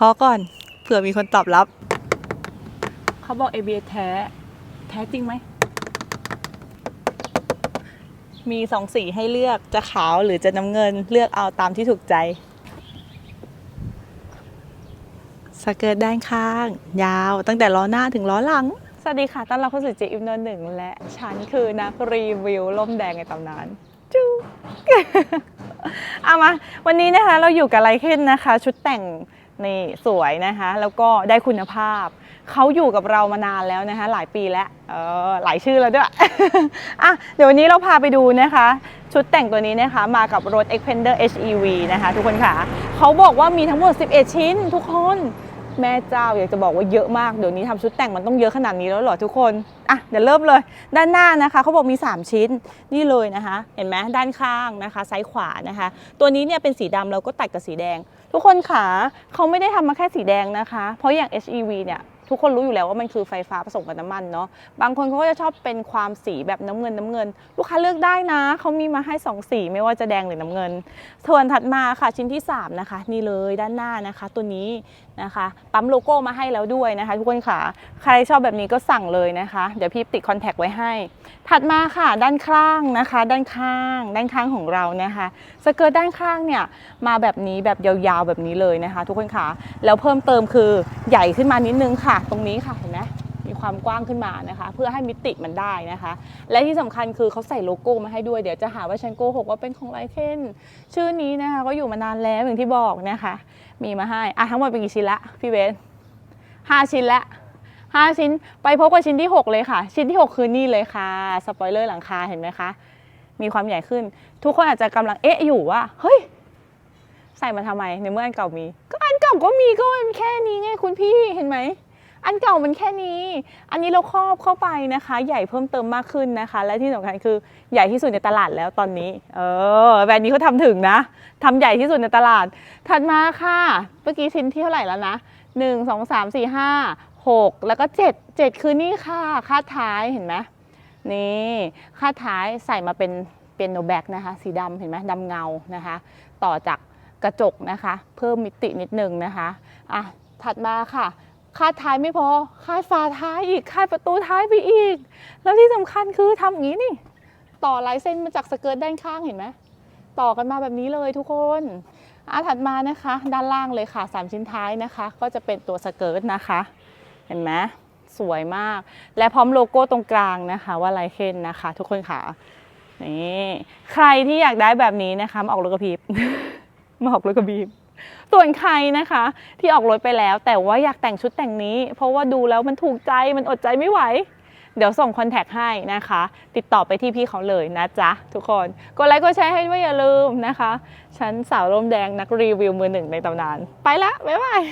ขอก่อน เผื่อมีคนตอบรับ เขาบอก ABS แท้ แท้จริงไหม มีสองสีให้เลือกจะขาวหรือจะน้ำเงินเลือกเอาตามที่ถูกใจ สเกิร์ตด้านข้าง ยาวตั้งแต่ล้อหน้าถึงล้อหลัง สวัสดีค่ะ ต้อนรับเข้าสู่เจอิมเนอร์หนึ่งและฉันคือนักรีวิวล่มแดงในตำนานจูเอามา วันนี้นะคะเราอยู่กับไลเคนนะคะ ชุดแต่ง นี่สวยนะคะ แล้วก็ได้คุณภาพ เขาอยู่กับเรามานานแล้วนะคะ หลายปีแล้วเออหลายชื่อแล้วด้วยอะเดี๋ยววันนี้เราพาไปดูนะคะ ชุดแต่งตัวนี้นะคะ มากับรถ Xpander HEV นะคะ ทุกคนค่ะ เขาบอกว่ามีทั้งหมด 11 ชิ้นทุกคน แม่เจ้าอยากจะบอกว่าเยอะมากเดี๋ยวนี้ทำชุดแต่งมันต้องเยอะขนาดนี้แล้วหรอทุกคนอะเดี๋ยวเริ่มเลย ด้านหน้านะคะเขาบอกมี 3 ชิ้นนี่เลยนะคะ เห็นไหมด้านข้างนะคะซ้ายขวานะคะ ตัวนี้เนี่ยเป็นสีดำแล้วก็ตัดกับสีแดง ทุกคนขาเขาไม่ได้ทำมาแค่สีแดงนะคะ เพราะอย่าง HEV เนี่ย ทุกคนรู้อยู่แล้วว่ามันคือไฟฟ้าผสมกับน้ำมันเนาะบางคนเขาก็จะชอบเป็นความสีแบบน้ำเงินน้ำเงิน ลูกค้าเลือกได้นะเขามีมาให้ 2 สีไม่ว่าจะแดงหรือน้ำเงิน ส่วนถัดมาค่ะชิ้นที่ 3 นะคะ นี่เลยด้านหน้านะคะ ตัวนี้นะคะปั๊มโลโก้มาให้แล้วด้วยนะคะ ทุกคนค่ะ ใครชอบแบบนี้ก็สั่งเลยนะคะ เดี๋ยวพี่ติดคอนแทคไว้ให้ ถัดมาค่ะ ด้านข้างนะคะ ด้านข้าง ด้านข้างของเรานะคะสเกิร์ตด้านข้างเนี่ยมาแบบนี้แบบยาวๆแบบนี้เลยนะคะ ทุกคนค่ะแล้วเพิ่มเติมคือใหญ่ขึ้นมานิดนึงค่ะตรงนี้ค่ะเห็นไหมมีความกว้างขึ้นมานะคะ เพื่อให้มิติมันได้นะคะ และที่สำคัญคือเขาใส่โลโก้มาให้ด้วยเดี๋ยวจะหาว่าฉันโกหกว่าเป็นของไลเคนชื่อนี้นะคะก็อยู่มานานแล้วอย่างที่บอกนะคะ มีมาให้อะทั้งหมดเป็นกี่ชิ้นละพี่เบสห้าชิ้นละห้าชิ้นไปพบกับชิ้นที่ 6 เลยค่ะ ชิ้นที่ 6 คือนี่เลยค่ะสปอยเลอร์หลังคาเห็นไหมคะมีความใหญ่ขึ้น ทุกคนอาจจะกำลังเอ๊ะอยู่ว่าเฮ้ยใส่มาทำไมในเมื่ออันเก่ามี ก็อันเก่าก็มีก็มันแค่นี้ไงคุณพี่เห็นไหม อันเก่ามันแค่นี้ อันนี้เราครอบเข้าไปนะคะ ใหญ่เพิ่มเติมมากขึ้นนะคะ และที่สำคัญคือใหญ่ที่สุดในตลาดแล้วตอนนี้ เออแบรนด์นี้เขาทำถึงนะทำใหญ่ที่สุดในตลาด ถัดมาค่ะ เมื่อกี้ชิ้นที่เท่าไหร่แล้วนะหนึ่งสองสามสี่ห้าหกแล้วก็เจ็ดเจ็ดคือนี่ค่ะคาดท้ายเห็นไหมนี่คาดท้ายใส่มาเป็นเป็นโนแบ็กนะคะ สีดำเห็นไหมดำเงานะคะ ต่อจากกระจกนะคะ เพิ่มมิตินิดนึงนะคะอะถัดมาค่ะ คาดท้ายไม่พอคาดฝาท้ายอีกคาดประตูท้ายไปอีก แล้วที่สำคัญคือทำอย่างนี้นี่ ต่อลายเส้นมาจากสเกิร์ตด้านข้างเห็นไหมต่อกันมาแบบนี้เลยทุกคนอะถัดมานะคะ ด้านล่างเลยค่ะ 3 ชิ้นท้ายนะคะ ก็จะเป็นตัวสเกิร์ตนะคะ เห็นไหมสวยมาก และพร้อมโลโก้ตรงกลางนะคะ ว่าไลเคนนะคะ ทุกคนค่ะนี่ใครที่อยากได้แบบนี้นะคะมาออกรถกระพริบมาออกรถกระพริบ ส่วนใครนะคะ ที่ออกรถไปแล้ว แต่ว่าอยากแต่งชุดแต่งนี้ เพราะว่าดูแล้วมันถูกใจมันอดใจไม่ไหว เดี๋ยวส่งคอนแทคให้นะคะ ติดต่อไปที่พี่เขาเลยนะจ๊ะ ทุกคนกดไลค์กดแชร์ให้ด้วยอย่าลืมนะคะ ฉันสาวร่มแดงนักรีวิวมือหนึ่งในตำนาน ไปละบ๊ายบาย